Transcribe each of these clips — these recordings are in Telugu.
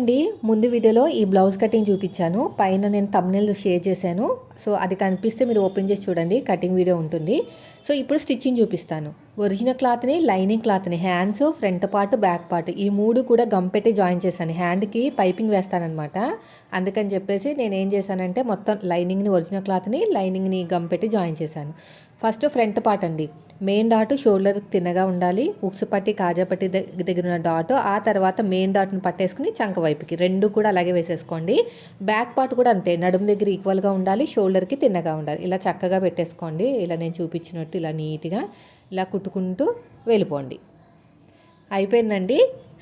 అండి ముందు వీడియోలో ఈ బ్లౌజ్ కటింగ్ చూపించాను. పైన నేను తమ్నెల్ షేర్ చేశాను. సో అది కనిపిస్తే మీరు ఓపెన్ చేసి చూడండి. కటింగ్ వీడియో ఉంటుంది. సో ఇప్పుడు స్టిచ్చింగ్ చూపిస్తాను. ఒరిజినల్ క్లాత్ని లైనింగ్ క్లాత్ని hands front part back part ఈ మూడు కూడా గమ్ పెట్టి జాయిన్ చేశాను. హ్యాండ్కి పైపింగ్ వేస్తానమాట అందుకని చెప్పేసి నేను ఏం చేశానంటే మొత్తం లైనింగ్ని ఒరిజినల్ క్లాత్ని లైనింగ్ని గమ్ పెట్టి జాయిన్ చేశాను. ఫస్ట్ ఫ్రంట్ పార్ట్ అండి. మెయిన్ డాట్ షోల్డర్ తిన్నగా ఉండాలి. ఉక్సు పట్టి కాజాపట్టి దగ్గర ఉన్న డాట్ ఆ తర్వాత మెయిన్ డాట్ని పట్టేసుకుని చంక వైపుకి రెండు కూడా అలాగే వేసేసుకోండి. బ్యాక్ పార్ట్ కూడా అంతే నడుము దగ్గర ఈక్వల్గా ఉండాలి షోల్డర్కి తిన్నగా ఉండాలి. ఇలా చక్కగా పెట్టేసుకోండి. ఇలా నేను చూపించినట్టు ఇలా నీట్గా ఇలా కుట్టుకుంటూ వెళ్ళిపోండి. అయిపోయిందండి.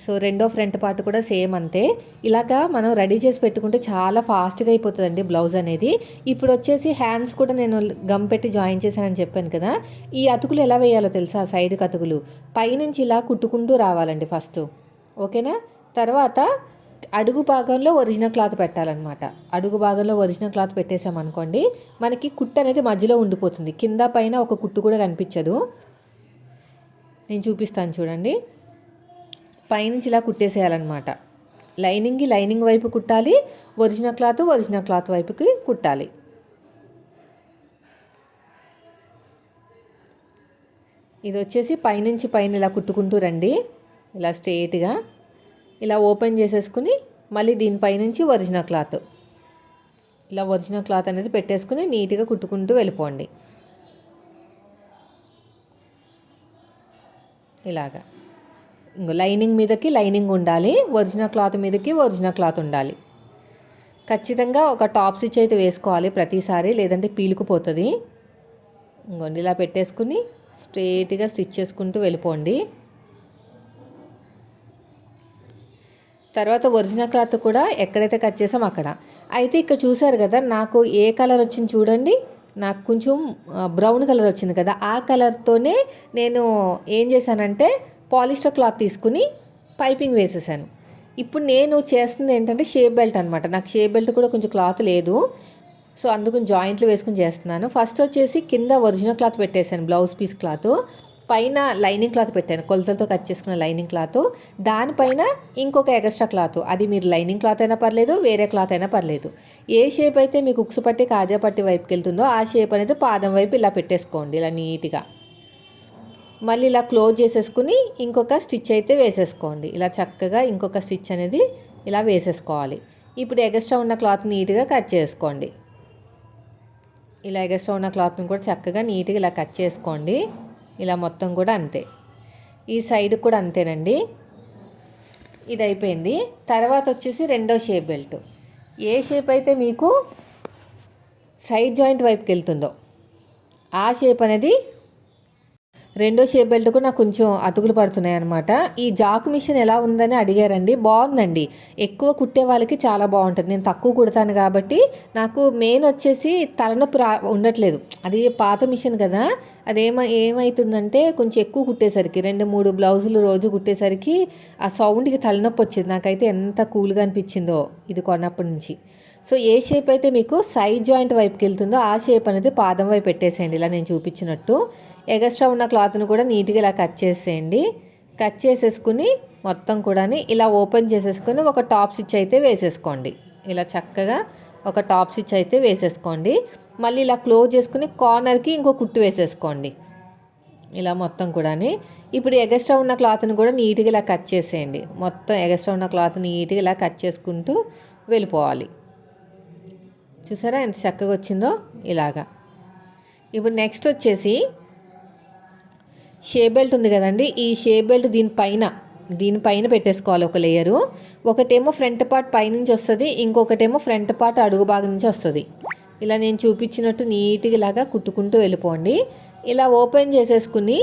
సో రెండో ఫ్రంట్ పార్ట్ కూడా సేమ్ అంతే. ఇలాగా మనం రెడీ చేసి పెట్టుకుంటే చాలా ఫాస్ట్గా అయిపోతుందండి బ్లౌజ్ అనేది. ఇప్పుడు వచ్చేసి హ్యాండ్స్ కూడా నేను గమ్ పెట్టి జాయిన్ చేశానని చెప్పాను కదా. ఈ అతుకులు ఎలా వేయాలో తెలుసా? సైడ్కి అతుకులు. పైనుంచి ఇలా కుట్టుకుంటూ రావాలండి ఫస్ట్. ఓకేనా? తర్వాత అడుగు భాగంలో ఒరిజినల్ క్లాత్ పెట్టాలన్నమాట. అడుగు భాగంలో ఒరిజినల్ క్లాత్ పెట్టేసామనుకోండి మనకి కుట్టు అనేది మధ్యలో ఉండిపోతుంది. కింద పైన ఒక కుట్టు కూడా కనిపించదు. నేను చూపిస్తాను చూడండి. పైనుంచి ఇలా కుట్టేసేయాలన్నమాట. లైనింగ్కి లైనింగ్ వైపు కుట్టాలి ఒరిజినల్ క్లాత్ ఒరిజినల్ క్లాత్ వైపుకి కుట్టాలి. ఇది వచ్చేసి పైనుంచి పైన ఇలా కుట్టుకుంటూ రండి. ఇలా స్ట్రేట్గా. ఇలా ఓపెన్ చేసేసుకుని మళ్ళీ దీనిపైనుంచి ఒరిజినల్ క్లాత్. ఇలా ఒరిజినల్ క్లాత్ అనేది పెట్టేసుకుని నీట్గా కుట్టుకుంటూ వెళ్ళిపోండి. ఇలాగా. లైనింగ్ మీదకి లైనింగ్ ఉండాలి ఒరిజినల్ క్లాత్ మీదకి ఒరిజినల్ క్లాత్ ఉండాలి. ఖచ్చితంగా ఒక టాప్ స్టిచ్ అయితే వేసుకోవాలి ప్రతిసారి లేదంటే పీలుకుపోతుంది. ఇంకోండి ఇలా పెట్టేసుకుని స్ట్రేట్గా స్టిచ్ చేసుకుంటూ వెళ్ళిపోండి. తర్వాత ఒరిజినల్ క్లాత్ కూడా ఎక్కడైతే కట్ చేసాం అక్కడ. అయితే ఇక్కడ చూసారు కదా నాకు ఏ కలర్ వచ్చింది చూడండి. నాకు కొంచెం బ్రౌన్ కలర్ వచ్చింది కదా. ఆ కలర్తోనే నేను ఏం చేశానంటే పాలిస్టర్ క్లాత్ తీసుకుని పైపింగ్ వేసేసాను. ఇప్పుడు నేను చేస్తుంది ఏంటంటే షేప్ బెల్ట్ అనమాట నాకు షేప్ బెల్ట్ కూడా కొంచెం క్లాత్ లేదు. సో అందుకని జాయింట్లు వేసుకుని చేస్తున్నాను. ఫస్ట్ వచ్చేసి కింద ఒరిజినల్ క్లాత్ పెట్టేశాను బ్లౌజ్ పీస్ క్లాత్. పైన లైనింగ్ క్లాత్ పెట్టాను కొలతలతో కట్ చేసుకున్న లైనింగ్ క్లాత్. దానిపైన ఇంకొక ఎక్స్ట్రా క్లాత్. అది మీరు లైనింగ్ క్లాత్ అయినా పర్లేదు వేరే క్లాత్ అయినా పర్లేదు. ఏ షేప్ అయితే మీకు ఉక్సు పట్టి కాజా పట్టి వైపుకి వెళ్తుందో ఆ షేప్ అనేది పాదం వైపు ఇలా పెట్టేసుకోండి ఇలా నీట్గా. మళ్ళీ ఇలా క్లోజ్ చేసేసుకుని ఇంకొక స్టిచ్ అయితే వేసేసుకోండి. ఇలా చక్కగా ఇంకొక స్టిచ్ అనేది ఇలా వేసేసుకోవాలి. ఇప్పుడు ఎగస్ట్రా ఉన్న క్లాత్ నీట్గా కట్ చేసుకోండి. ఇలా ఎగస్ట్రా ఉన్న క్లాత్ని కూడా చక్కగా నీట్గా ఇలా కట్ చేసుకోండి. ఇలా మొత్తం కూడా అంతే. ఈ సైడ్ కూడా అంతేనండి. ఇది అయిపోయింది. తర్వాత వచ్చేసి రెండో షేప్ బెల్ట్. ఏ షేప్ అయితే మీకు సైడ్ జాయింట్ వైపుకి వెళ్తుందో ఆ షేప్ అనేది రెండో షేప్ బెల్ట్కు నాకు కొంచెం అతుకులు పడుతున్నాయి అనమాట ఈ జాక్ మిషన్ ఎలా ఉందని అడిగారండి. బాగుందండి. ఎక్కువ కుట్టే వాళ్ళకి చాలా బాగుంటుంది. నేను తక్కువ కుడతాను కాబట్టి నాకు మెయిన్ వచ్చేసి తలనొప్పి రా ఉండట్లేదు. అది పాత మిషన్ కదా. అదేమ ఏమవుతుందంటే కొంచెం ఎక్కువ కుట్టేసరికి రెండు మూడు బ్లౌజులు రోజు కుట్టేసరికి ఆ సౌండ్కి తలనొప్పి వచ్చేది. నాకైతే ఎంత కూల్గా అనిపించిందో ఇది కొన్నప్పటి నుంచి. సో ఏ షేప్ అయితే మీకు సైడ్ జాయింట్ వైపుకి వెళ్తుందో ఆ షేప్ అనేది పాదం వైపు పెట్టేసేయండి. ఇలా నేను చూపించినట్టు. ఎగస్ట్రా ఉన్న క్లాత్ను కూడా నీట్గా ఇలా కట్ చేసేయండి. కట్ చేసేసుకుని మొత్తం కూడా ఇలా ఓపెన్ చేసేసుకుని ఒక టాప్ స్టిచ్ అయితే వేసేసుకోండి. ఇలా చక్కగా ఒక టాప్ స్టిచ్ అయితే వేసేసుకోండి. మళ్ళీ ఇలా క్లోజ్ చేసుకుని కార్నర్కి ఇంకో కుట్టు వేసేసుకోండి. ఇలా మొత్తం కూడా ఇప్పుడు ఎగస్ట్రా ఉన్న క్లాత్ని కూడా నీట్గా ఇలా కట్ చేసేయండి. మొత్తం ఎగస్ట్రా ఉన్న క్లాత్ నీట్గా ఇలా కట్ చేసుకుంటూ వెళ్ళిపోవాలి. చూసారా ఎంత చక్కగా వచ్చిందో? ఇలాగా. ఇప్పుడు నెక్స్ట్ వచ్చేసి షే బెల్ట్ ఉంది కదండి. ఈ షే బెల్ట్ దీనిపైన దీనిపైన పెట్టేసుకోవాలి ఒక లేయరు ఒకటేమో ఫ్రంట్ పార్ట్ పైనుంచి వస్తుంది ఇంకొకటేమో ఫ్రంట్ పార్ట్ అడుగు భాగం నుంచి వస్తుంది. ఇలా నేను చూపించినట్టు నీట్గా ఇలాగా కుట్టుకుంటూ వెళ్ళిపోండి. ఇలా ఓపెన్ చేసేసుకుని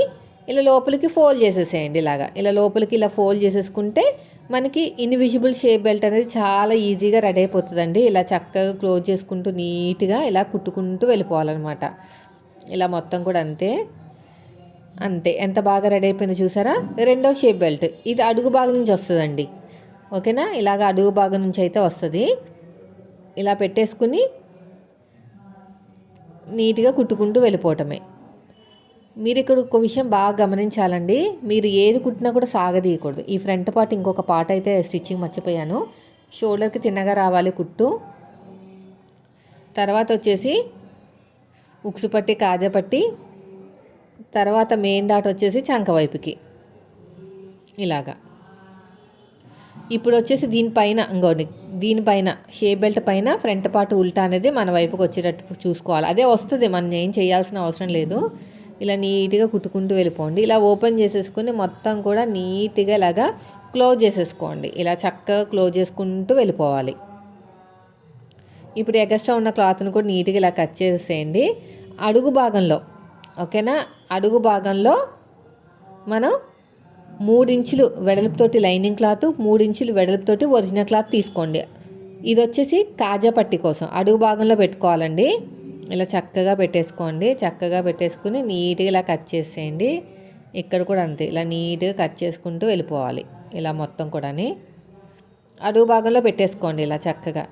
ఇలా లోపలికి ఫోల్డ్ చేసేసేయండి ఇలాగా. ఇలా లోపలికి ఇలా ఫోల్డ్ చేసేసుకుంటే మనకి ఇన్విజిబుల్ షేప్ బెల్ట్ అనేది చాలా ఈజీగా రెడీ అయిపోతుందండి. ఇలా చక్కగా క్లోజ్ చేసుకుంటూ నీట్గా ఇలా కుట్టుకుంటూ వెళ్ళిపోవాలన్నమాట. ఇలా మొత్తం కూడా అంతే. అంతే. ఎంత బాగా రెడీ అయిపోయిందో చూసారా? రెండో షేప్ బెల్ట్ ఇది అడుగు భాగం నుంచి వస్తుందండి. ఓకేనా? ఇలాగ అడుగు భాగం నుంచి అయితే వస్తుంది. ఇలా పెట్టేసుకుని నీట్గా కుట్టుకుంటూ వెళ్ళిపోవటమే. మీరు ఇక్కడ ఒక విషయం బాగా గమనించాలండి. మీరు ఏది కుట్టినా కూడా సాగదీయకూడదు. ఈ ఫ్రంట్ పార్ట్ ఇంకొక పార్ట్ అయితే స్టిచ్చింగ్ మర్చిపోయాను. షోల్డర్కి తిన్నగా రావాలి కుట్టు. తర్వాత వచ్చేసి ఉక్సు పట్టి కాజా పట్టి. తర్వాత మెయిన్ డాట్ వచ్చేసి చంక వైపుకి. ఇలాగా. ఇప్పుడు వచ్చేసి దీనిపైన ఇంకోండి దీనిపైన షేప్ బెల్ట్ పైన ఫ్రంట్ పార్ట్ ఉల్టా అనేది మన వైపుకి వచ్చేటట్టు చూసుకోవాలి. అదే వస్తుంది. మనం ఏం చేయాల్సిన అవసరం లేదు. ఇలా నీట్గా కుట్టుకుంటూ వెళ్ళిపోండి. ఇలా ఓపెన్ చేసేసుకుని మొత్తం కూడా నీట్గా ఇలాగా క్లోజ్ చేసేసుకోండి. ఇలా చక్కగా క్లోజ్ చేసుకుంటూ వెళ్ళిపోవాలి. ఇప్పుడు ఎగస్ట్రా ఉన్న క్లాత్ని కూడా నీట్గా ఇలా కట్ చేసేయండి. అడుగు భాగంలో ఓకేనా? అడుగు భాగంలో మనం మూడించులు వెడల్పుతోటి లైనింగ్ క్లాత్ మూడించులు వెడల్పుతోటి ఒరిజినల్ క్లాత్ తీసుకోండి. ఇది వచ్చేసి కాజా పట్టి కోసం. అడుగు భాగంలో పెట్టుకోవాలండి. ఇలా చక్కగా పెట్టేసుకోండి. చక్కగా పెట్టేసుకుని నీట్గా ఇలా కట్ చేసేయండి. ఇక్కడ కూడా అంతే. ఇలా నీట్గా కట్ చేసుకుంటూ వెళ్ళిపోవాలి. ఇలా మొత్తం కూడాని. అడుగు భాగంలో పెట్టేసుకోండి ఇలా చక్కగా.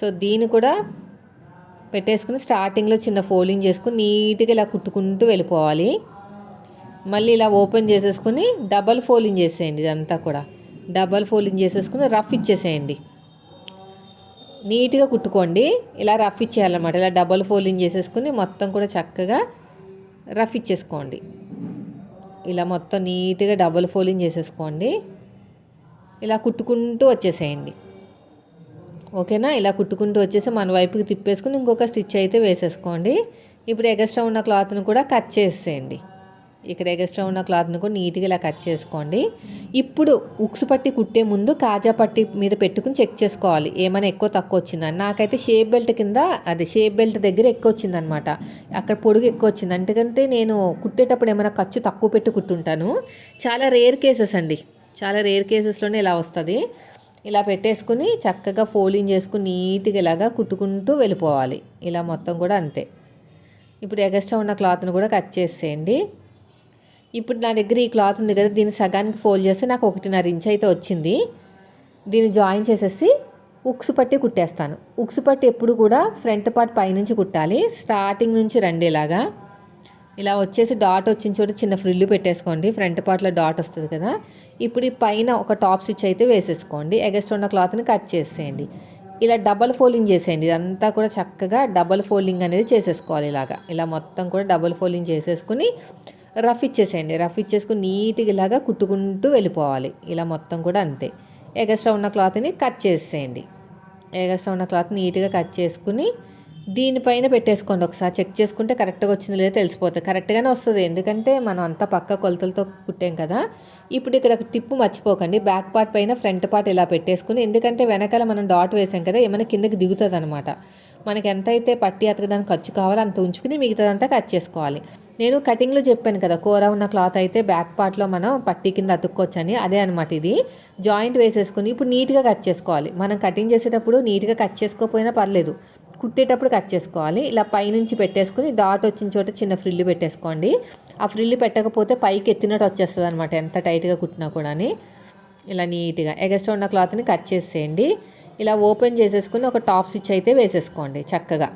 సో దీన్ని కూడా పెట్టేసుకుని స్టార్టింగ్లో చిన్న ఫోల్డింగ్ చేసుకుని నీట్గా ఇలా కుట్టుకుంటూ వెళ్ళిపోవాలి. మళ్ళీ ఇలా ఓపెన్ చేసేసుకుని డబల్ ఫోల్డింగ్ చేసేయండి ఇదంతా కూడా. డబల్ ఫోల్డింగ్ చేసేసుకుని రఫ్ ఇచ్చేసేయండి. నీట్గా కుట్టుకోండి. ఇలా రఫ్ ఇచ్చేయాలన్నమాట. ఇలా డబల్ ఫోల్డింగ్ చేసేసుకుని మొత్తం కూడా చక్కగా రఫ్ ఇచ్చేసుకోండి. ఇలా మొత్తం నీట్గా డబల్ ఫోల్డింగ్ చేసేసుకోండి. ఇలా కుట్టుకుంటూ వచ్చేసేయండి. ఓకేనా? ఇలా కుట్టుకుంటూ వచ్చేసి మన వైపుకి తిప్పేసుకుని ఇంకొక స్టిచ్ అయితే వేసేసుకోండి. ఇప్పుడు ఎగస్ట్రా ఉన్న క్లాత్ని కూడా కట్ చేసేయండి. ఇక్కడ ఎగస్ట్రా ఉన్న క్లాత్ని కూడా నీట్గా ఇలా కట్ చేసుకోండి. ఇప్పుడు ఉక్స్ పట్టి కుట్టే ముందు కాజా పట్టి మీద పెట్టుకుని చెక్ చేసుకోవాలి. ఏమైనా ఎక్కువ తక్కువ వచ్చిందని నాకైతే షేప్ బెల్ట్ కింద అది షేప్ బెల్ట్ దగ్గర ఎక్కువ వచ్చిందనమాట అక్కడ పొడుగు ఎక్కువ వచ్చింది. ఎందుకంటే నేను కుట్టేటప్పుడు ఏమైనా ఖర్చు తక్కువ పెట్టి కుట్టుంటాను. చాలా రేర్ కేసెస్ అండి. చాలా రేర్ కేసెస్లోనే ఇలా వస్తుంది. ఇలా పెట్టేసుకుని చక్కగా ఫోలింగ్ చేసుకుని నీట్గా ఇలాగా కుట్టుకుంటూ వెళ్ళిపోవాలి. ఇలా మొత్తం కూడా అంతే. ఇప్పుడు ఎగస్ట్రా ఉన్న క్లాత్ని కూడా కట్ చేసేయండి. ఇప్పుడు నా దగ్గర ఈ క్లాత్ ఉంది కదా దీన్ని సగానికి ఫోల్డ్ చేస్తే నాకు ఒకటిన్నర ఇంచ్ అయితే వచ్చింది. దీన్ని జాయిన్ చేసేసి ఉక్సు పట్టి కుట్టేస్తాను. ఉక్సు పట్టి ఎప్పుడు కూడా ఫ్రంట్ పార్ట్ పైనుంచి కుట్టాలి. స్టార్టింగ్ నుంచి రండేలాగా ఇలా వచ్చేసి డాట్ వచ్చిన చోట చిన్న ఫ్రిల్లు పెట్టేసుకోండి. ఫ్రంట్ పార్ట్లో డాట్ వస్తుంది కదా. ఇప్పుడు ఈ పైన ఒక టాప్ స్టిచ్ అయితే వేసేసుకోండి. ఎగస్ట్ ఉన్న క్లాత్ని కట్ చేసేయండి. ఇలా డబల్ ఫోల్డింగ్ చేసేయండి. ఇదంతా కూడా చక్కగా డబల్ ఫోల్డింగ్ అనేది చేసేసుకోవాలి ఇలాగా. ఇలా మొత్తం కూడా డబల్ ఫోల్డింగ్ చేసేసుకుని రఫ్ ఇచ్చేసేయండి. రఫ్ ఇచ్చేసుకుని నీట్గా ఇలాగా కుట్టుకుంటూ వెళ్ళిపోవాలి. ఇలా మొత్తం కూడా అంతే. ఎగస్ట్రా ఉన్న క్లాత్ని కట్ చేసేయండి ఎగస్ట్రా ఉన్న క్లాత్ నీట్గా కట్ చేసుకుని దీనిపైన పెట్టేసుకోండి. ఒకసారి చెక్ చేసుకుంటే కరెక్ట్గా వచ్చింది లేదో తెలిసిపోతుంది. కరెక్ట్గానే వస్తుంది. ఎందుకంటే మనం అంతా పక్క కొలతలతో కుట్టాం కదా. ఇప్పుడు ఇక్కడ ఒక టిప్పు మర్చిపోకండి. బ్యాక్ పార్ట్ పైన ఫ్రంట్ పార్ట్ ఇలా పెట్టేసుకుని ఎందుకంటే వెనకాల మనం డాట్ వేసాం కదా ఏమైనా కిందకి దిగుతుంది అనమాట మనకి ఎంత అయితే పట్టి అతకడానికి ఖర్చు కావాలో అంత ఉంచుకుని మిగతాదంతా కట్ చేసుకోవాలి. నేను కటింగ్లో చెప్పాను కదా కూర ఉన్న క్లాత్ అయితే బ్యాక్ పార్ట్లో మనం పట్టీ కింద అతుక్కోవచ్చని అదే అనమాట ఇది. జాయింట్ వేసేసుకుని ఇప్పుడు నీట్గా కట్ చేసుకోవాలి. మనం కటింగ్ చేసేటప్పుడు నీట్గా కట్ చేసుకోకపోయినా పర్లేదు. కుట్టేటప్పుడు కట్ చేసుకోవాలి. ఇలా పైనుంచి పెట్టేసుకుని డాట్ వచ్చిన చోట చిన్న ఫ్రిల్లు పెట్టేసుకోండి. ఆ ఫ్రిల్లు పెట్టకపోతే పైకి ఎత్తినట్టు వచ్చేస్తుంది అనమాట ఎంత టైట్గా కుట్టినా కూడా ఇలా నీట్గా ఎగస్ట్రా ఉన్న క్లాత్ని కట్ చేసేయండి. ఇలా ఓపెన్ చేసేసుకుని ఒక టాప్ స్టిచ్ అయితే వేసేసుకోండి చక్కగా.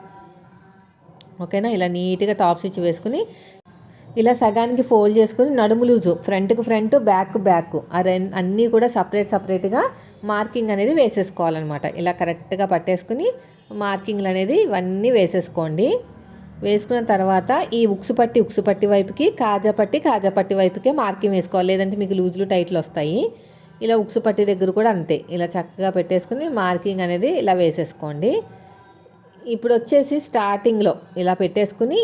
ఓకేనా? ఇలా నీట్గా టాప్ స్టిచ్ వేసుకుని ఇలా సగానికి ఫోల్డ్ చేసుకుని నడుము లూజు ఫ్రంట్కి ఫ్రంట్ బ్యాక్ బ్యాక్ ఆ అన్నీ కూడా సపరేట్ సపరేట్గా మార్కింగ్ అనేది వేసేసుకోవాలన్నమాట. ఇలా కరెక్ట్గా పట్టేసుకుని మార్కింగ్లు అనేది ఇవన్నీ వేసేసుకోండి. వేసుకున్న తర్వాత ఈ ఉక్సు పట్టి ఉక్సు పట్టి వైపుకి కాజా పట్టి కాజా పట్టి వైపుకే మార్కింగ్ వేసుకోవాలి. లేదంటే మీకు లూజులు టైట్లు వస్తాయి. ఇలా ఉక్సు పట్టి దగ్గర కూడా అంతే. ఇలా చక్కగా పెట్టేసుకుని మార్కింగ్ అనేది ఇలా వేసేసుకోండి. ఇప్పుడు వచ్చేసి స్టార్టింగ్లో ఇలా పెట్టేసుకుని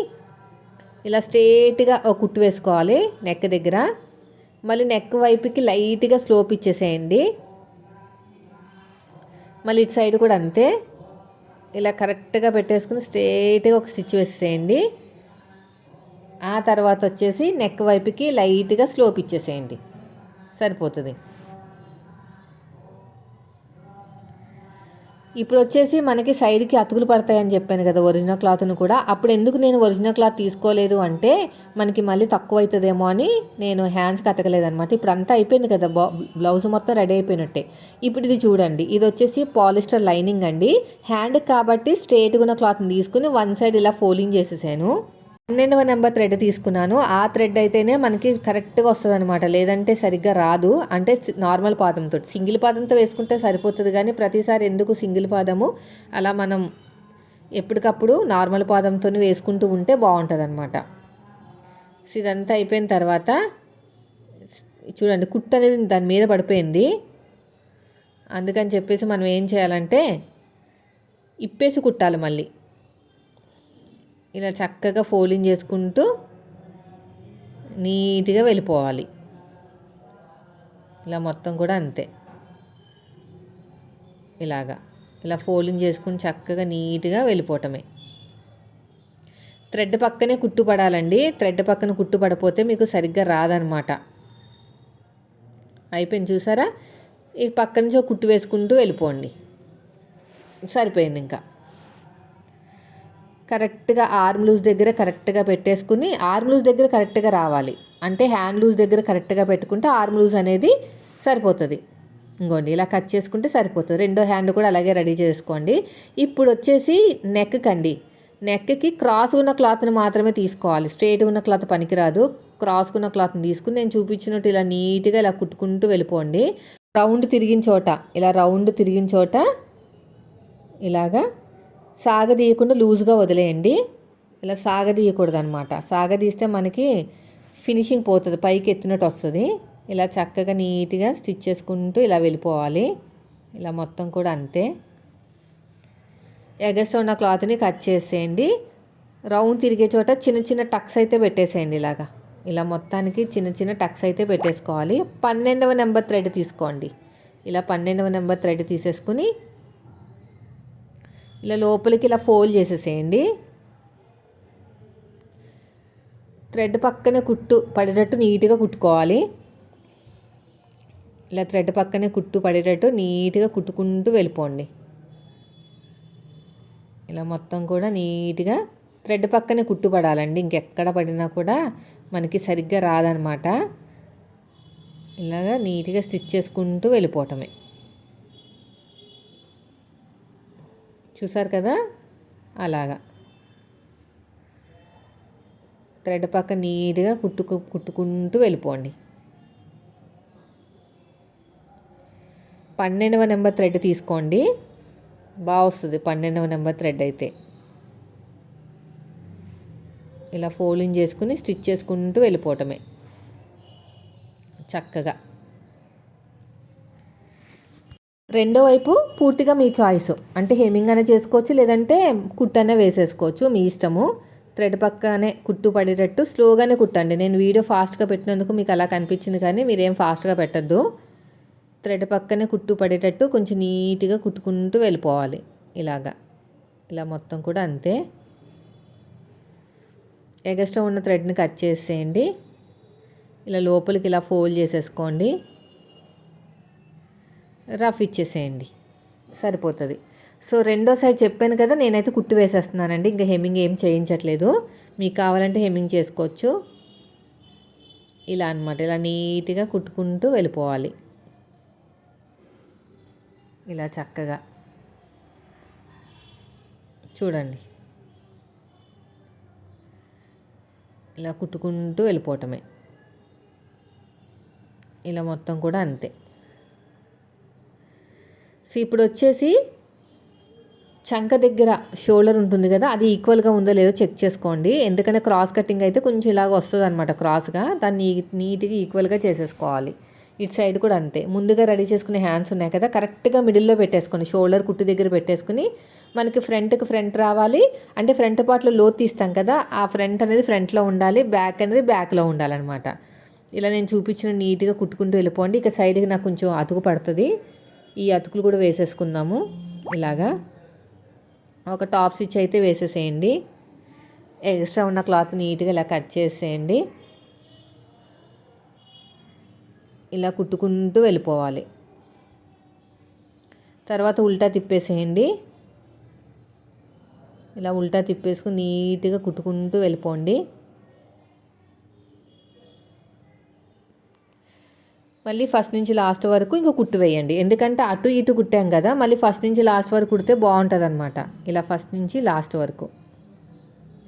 ఇలా స్ట్రేట్గా ఒక కుట్టు వేసుకోవాలి నెక్ దగ్గర. మళ్ళీ నెక్ వైపుకి లైట్గా స్లోప్ ఇచ్చేసేయండి. మళ్ళీ ఇటు సైడ్ కూడా అంతే. ఇలా కరెక్ట్గా పెట్టేసుకుని స్ట్రేట్గా ఒక స్టిచ్ వేసేయండి ఆ తర్వాత వచ్చేసి నెక్ వైపుకి లైట్గా స్లోప్ ఇచ్చేసేయండి. సరిపోతుంది. ఇప్పుడు వచ్చేసి మనకి సైడ్కి అతుకులు పడతాయని చెప్పాను కదా ఒరిజినల్ క్లాత్ను కూడా. అప్పుడు ఎందుకు నేను ఒరిజినల్ క్లాత్ తీసుకోలేదు అంటే మనకి మళ్ళీ తక్కువ అవుతుందేమో అని నేను హ్యాండ్స్కి అతకలేదనమాట ఇప్పుడు అంతా అయిపోయింది కదా బ్లౌజ్ మొత్తం రెడీ అయిపోయినట్టే. ఇప్పుడు ఇది చూడండి. ఇది వచ్చేసి పాలిస్టర్ లైనింగ్ అండి. హ్యాండ్ కాబట్టి స్ట్రేట్గా ఉన్న క్లాత్ని తీసుకుని వన్ సైడ్ ఇలా ఫోలింగ్ చేసేసాను. పన్నెండవ నెంబర్ థ్రెడ్ తీసుకున్నాను. ఆ థ్రెడ్ అయితేనే మనకి కరెక్ట్గా వస్తుంది అనమాట లేదంటే సరిగ్గా రాదు. అంటే నార్మల్ పాదంతో సింగిల్ పాదంతో వేసుకుంటే సరిపోతుంది కానీ ప్రతిసారి ఎందుకు సింగిల్ పాదము? అలా మనం ఎప్పటికప్పుడు నార్మల్ పాదంతో వేసుకుంటూ ఉంటే బాగుంటుంది అనమాట ఇదంతా అయిపోయిన తర్వాత చూడండి కుట్టు అనేది దాని మీద పడిపోయింది. అందుకని చెప్పేసి మనం ఏం చేయాలంటే ఇప్పేసి కుట్టాలి మళ్ళీ. ఇలా చక్కగా ఫోలింగ్ చేసుకుంటూ నీట్గా వెళ్ళిపోవాలి. ఇలా మొత్తం కూడా అంతే. ఇలాగా. ఇలా ఫోలింగ్ చేసుకుని చక్కగా నీట్గా వెళ్ళిపోవటమే. థ్రెడ్ పక్కనే కుట్టు పడాలండి థ్రెడ్ పక్కన కుట్టు పడిపోతే మీకు సరిగ్గా రాదనమాట. అయిపోయింది చూసారా? ఈ పక్క నుంచి కుట్టు వేసుకుంటూ వెళ్ళిపోండి. సరిపోయింది ఇంకా. కరెక్ట్గా ఆర్మ్ లూజ్ దగ్గర కరెక్ట్గా పెట్టేసుకుని ఆర్మ్ లూజ్ దగ్గర కరెక్ట్గా రావాలి. అంటే హ్యాండ్ లూజ్ దగ్గర కరెక్ట్గా పెట్టుకుంటే ఆర్మ్ లూజ్ అనేది సరిపోతుంది. ఇంకోండి ఇలా కట్ చేసుకుంటే సరిపోతుంది. రెండో హ్యాండ్ కూడా అలాగే రెడీ చేసుకోండి. ఇప్పుడు వచ్చేసి నెక్ కండి. నెక్కి క్రాస్ ఉన్న క్లాత్ని మాత్రమే తీసుకోవాలి. స్ట్రేట్ ఉన్న క్లాత్ పనికిరాదు. క్రాస్ ఉన్న క్లాత్ని తీసుకుని నేను చూపించినట్టు ఇలా నీట్గా ఇలా కుట్టుకుంటూ వెళ్ళిపోండి. రౌండ్ తిరిగిన చోట ఇలా రౌండ్ తిరిగిన చోట ఇలాగా సాగదీయకుండా లూజ్గా వదిలేయండి. ఇలా సాగదీయకూడదు అనమాట సాగదీస్తే మనకి ఫినిషింగ్ పోతుంది పైకి ఎత్తినట్టు వస్తుంది. ఇలా చక్కగా నీట్గా స్టిచ్ చేసుకుంటూ ఇలా వెళ్ళిపోవాలి. ఇలా మొత్తం కూడా అంతే. ఎగస్ట్ ఉన్న క్లాత్ని కట్ చేసేయండి. రౌండ్ తిరిగే చోట చిన్న చిన్న టక్స్ అయితే పెట్టేసేయండి ఇలాగా. ఇలా మొత్తానికి చిన్న చిన్న టక్స్ అయితే పెట్టేసుకోవాలి. పన్నెండవ నెంబర్ థ్రెడ్ తీసుకోండి. ఇలా పన్నెండవ నెంబర్ థ్రెడ్ తీసేసుకుని ఇలా లోపలికి ఇలా ఫోల్డ్ చేసేసేయండి. థ్రెడ్ పక్కనే కుట్టు పడేటట్టు నీట్గా కుట్టుకోవాలి. ఇలా థ్రెడ్ పక్కనే కుట్టు పడేటట్టు నీట్గా కుట్టుకుంటూ వెళ్ళిపోండి. ఇలా మొత్తం కూడా నీట్గా థ్రెడ్ పక్కనే కుట్టు పడాలండి. ఇంకెక్కడ పడినా కూడా మనకి సరిగ్గా రాదనమాట. ఇలాగా నీట్గా స్టిచ్ చేసుకుంటూ వెళ్ళిపోవటమే. చూసారు కదా? అలాగా. థ్రెడ్ పక్క నీట్గా కుట్టుకు కుట్టుకుంటూ వెళ్ళిపోండి. పన్నెండవ నెంబర్ థ్రెడ్ తీసుకోండి. బాగా వస్తుంది పన్నెండవ నెంబర్ థ్రెడ్ అయితే. ఇలా ఫోల్డింగ్ చేసుకుని స్టిచ్ చేసుకుంటూ వెళ్ళిపోవటమే. చక్కగా. రెండో వైపు పూర్తిగా మీ చాయిస్. అంటే హెమ్మింగ్ అనే చేసుకోవచ్చు లేదంటే కుట్టనే వేసేసుకోవచ్చు మీ ఇష్టము. థ్రెడ్ పక్కనే కుట్టు పడేటట్టు స్లోగానే కుట్టండి. నేను వీడియో ఫాస్ట్గా పెట్టినందుకు మీకు అలా కనిపించింది కానీ మీరేం ఫాస్ట్గా పెట్టద్దు. థ్రెడ్ పక్కనే కుట్టు పడేటట్టు కొంచెం నీట్గా కుట్టుకుంటూ వెళ్ళిపోవాలి. ఇలాగా. ఇలా మొత్తం కూడా అంతే. ఎగస్ట్రా ఉన్న థ్రెడ్ని కట్ చేసేయండి. ఇలా లోపలికి ఇలా ఫోల్డ్ చేసేసుకోండి. రఫ్ ఇచ్చేసేయండి. సరిపోతుంది. సో రెండో సైడ్ చెప్పాను కదా నేనైతే కుట్టు వేసేస్తున్నానండి. ఇంకా హెమ్మింగ్ ఏం చేయించట్లేదు. మీకు కావాలంటే హెమ్మింగ్ చేసుకోవచ్చు. ఇలా అనమాట ఇలా నీట్గా కుట్టుకుంటూ వెళ్ళిపోవాలి. ఇలా చక్కగా. చూడండి. ఇలా కుట్టుకుంటూ వెళ్ళిపోవటమే. ఇలా మొత్తం కూడా అంతే. సో ఇప్పుడు వచ్చేసి చంక దగ్గర షోల్డర్ ఉంటుంది కదా అది ఈక్వల్గా ఉందో లేదో చెక్ చేసుకోండి. ఎందుకంటే క్రాస్ కటింగ్ అయితే కొంచెం ఇలాగ వస్తుంది అనమాట క్రాస్గా దాన్ని నీట్గా ఈక్వల్గా చేసేసుకోవాలి. ఇటు సైడ్ కూడా అంతే. ముందుగా రెడీ చేసుకునే హ్యాండ్స్ ఉన్నాయి కదా కరెక్ట్గా మిడిల్లో పెట్టేసుకోండి. షోల్డర్ కుట్టు దగ్గర పెట్టేసుకుని మనకి ఫ్రంట్కి ఫ్రంట్ రావాలి. అంటే ఫ్రంట్ పార్ట్లో లో తీస్తాం కదా ఆ ఫ్రంట్ అనేది ఫ్రంట్లో ఉండాలి బ్యాక్ అనేది బ్యాక్లో ఉండాలన్నమాట. ఇలా నేను చూపించిన నీట్గా కుట్టుకుంటూ వెళ్ళిపోండి. ఇక సైడ్కి నాకు కొంచెం అతుకు పడుతుంది. ఈ అతుకులు కూడా వేసేసుకుందాము. ఇలాగా ఒక టాప్ స్టిచ్ అయితే వేసేసేయండి. ఎక్స్ట్రా ఉన్న క్లాత్ నీట్గా ఇలా కట్ చేసేయండి. ఇలా కుట్టుకుంటూ వెళ్ళిపోవాలి. తర్వాత ఉల్టా తిప్పేసేయండి. ఇలా ఉల్టా తిప్పేసుకుని నీట్గా కుట్టుకుంటూ వెళ్ళిపోండి. మళ్ళీ ఫస్ట్ నుంచి లాస్ట్ వరకు ఇంకా కుట్టు వేయండి. ఎందుకంటే అటు ఇటు కుట్టాం కదా మళ్ళీ ఫస్ట్ నుంచి లాస్ట్ వరకు కుడితే బాగుంటుంది అనమాట ఇలా ఫస్ట్ నుంచి లాస్ట్ వరకు.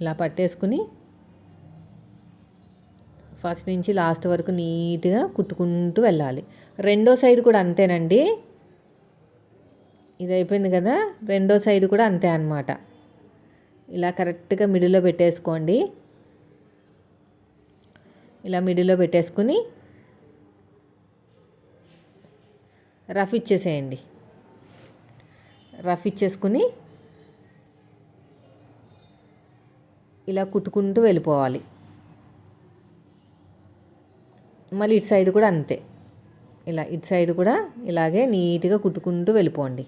ఇలా పట్టేసుకుని ఫస్ట్ నుంచి లాస్ట్ వరకు నీట్గా కుట్టుకుంటూ వెళ్ళాలి. రెండో సైడ్ కూడా అంతేనండి. ఇది అయిపోయింది కదా రెండో సైడ్ కూడా అంతే అనమాట ఇలా కరెక్ట్గా మిడిల్లో పెట్టేసుకోండి. ఇలా మిడిల్లో పెట్టేసుకుని రఫ్ ఇచ్చేసేయండి. రఫ్ ఇచ్చేసుకుని ఇలా కుట్టుకుంటూ వెళ్ళిపోవాలి. మళ్ళీ ఇటు సైడ్ కూడా అంతే. ఇలా ఇటు సైడ్ కూడా ఇలాగే నీట్గా కుట్టుకుంటూ వెళ్ళిపోండి.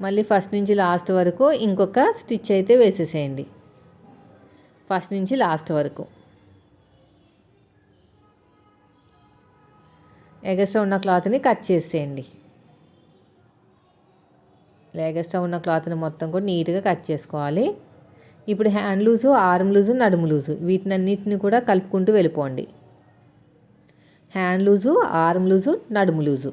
మళ్ళీ ఫస్ట్ నుంచి లాస్ట్ వరకు ఇంకొక స్టిచ్ అయితే వేసేసేయండి. ఫస్ట్ నుంచి లాస్ట్ వరకు. ఎగస్ట్రా ఉన్న క్లాత్ని కట్ చేసేయండి. ఎగస్ట్రా ఉన్న క్లాత్ని మొత్తం కూడా నీట్గా కట్ చేసుకోవాలి. ఇప్పుడు హ్యాండ్ లూజు ఆర్మ్ లూజు నడుము లూజు వీటినన్నిటిని కూడా కలుపుకుంటూ వెళ్ళిపోండి. హ్యాండ్ లూజు ఆర్మ్ లూజు నడుము లూజు.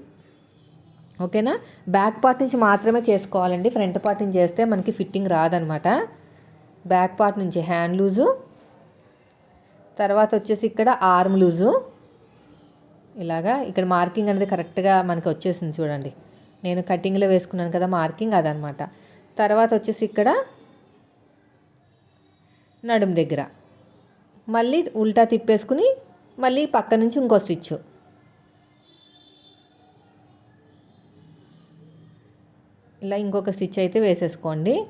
ఓకేనా? బ్యాక్ పార్ట్ నుంచి మాత్రమే చేసుకోవాలండి. ఫ్రంట్ పార్ట్ నుంచి చేస్తే మనకి ఫిట్టింగ్ రాదనమాట. బ్యాక్ పార్ట్ నుంచి హ్యాండ్ లూజు. తర్వాత వచ్చేసి ఇక్కడ ఆర్మ్ లూజు. ఇలాగా ఇక్కడ మార్కింగ్ అనేది కరెక్ట్గా మనకి వచ్చేసింది చూడండి. నేను కటింగ్లో వేసుకున్నాను కదా మార్కింగ్ అదనమాట. తర్వాత వచ్చేసి ఇక్కడ నడుము దగ్గర. మళ్ళీ ఉల్టా తిప్పేసుకుని మళ్ళీ పక్క నుంచి ఇంకో స్టిచ్. ఇలా ఇంకొక స్టిచ్ అయితే వేసేసుకోండి.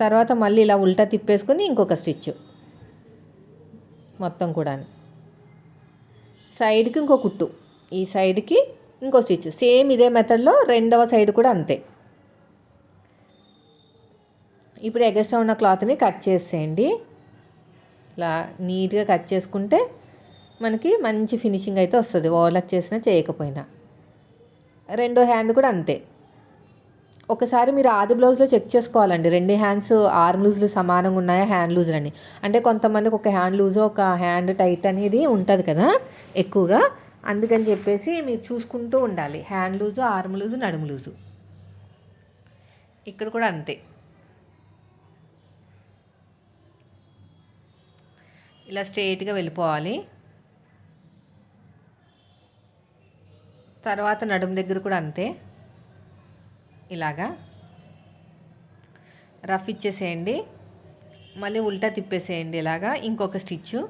తర్వాత మళ్ళీ ఇలా ఉల్టా తిప్పేసుకుని ఇంకొక స్టిచ్. మొత్తం కూడా సైడ్కి ఇంకో కుట్టు. ఈ సైడ్కి ఇంకో స్టిచ్. సేమ్ ఇదే మెథడ్లో రెండవ సైడ్ కూడా అంతే. ఇప్పుడు ఎగస్ట్రా ఉన్న క్లాత్ని కట్ చేసేయండి. ఇలా నీట్గా కట్ చేసుకుంటే మనకి మంచి ఫినిషింగ్ అయితే వస్తుంది. ఓవర్లాక్ చేసినా చేయకపోయినా. రెండో హ్యాండ్ కూడా అంతే. ఒకసారి మీరు ఆది బ్లౌజ్లో చెక్ చేసుకోవాలండి. రెండు హ్యాండ్స్ ఆర్మ్ లూజ్లు సమానంగా ఉన్నాయా హ్యాండ్ లూజ్లు అని. అంటే కొంతమందికి ఒక హ్యాండ్ లూజ్ ఒక హ్యాండ్ టైట్ అనేది ఉంటుంది కదా ఎక్కువగా. అందుకని చెప్పేసి మీరు చూసుకుంటూ ఉండాలి. హ్యాండ్ లూజు ఆర్మ్ లూజు నడుము లూజు. ఇక్కడ కూడా అంతే. ఇలా స్ట్రేట్గా వెళ్ళిపోవాలి. తర్వాత నడుము దగ్గర కూడా అంతే. ఇలాగా. రఫ్ ఇచ్చేసేయండి. మళ్ళీ ఉల్టా తిప్పేసేయండి ఇలాగా. ఇంకొక స్టిచ్చు.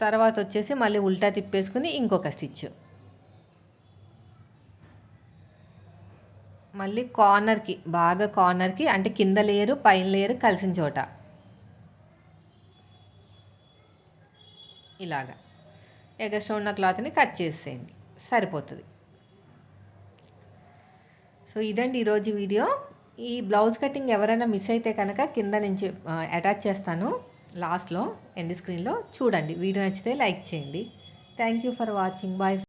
తర్వాత వచ్చేసి మళ్ళీ ఉల్టా తిప్పేసుకుని ఇంకొక స్టిచ్ మళ్ళీ కార్నర్కి బాగా కార్నర్కి అంటే కింద లేయరు పైన లేయరు కలిసిన చోట. ఇలాగా. ఎగస్ట్రా ఉన్న క్లాత్ని కట్ చేసేయండి. సరిపోతుంది. సో ఇదండి ఈరోజు వీడియో. ఈ బ్లౌజ్ కటింగ్ ఎవరైనా మిస్ అయితే కనుక కింద నుంచి అటాచ్ చేస్తాను. లాస్ట్లో ఎండ్ స్క్రీన్లో చూడండి. వీడియో నచ్చితే లైక్ చేయండి. Thank you for watching. Bye.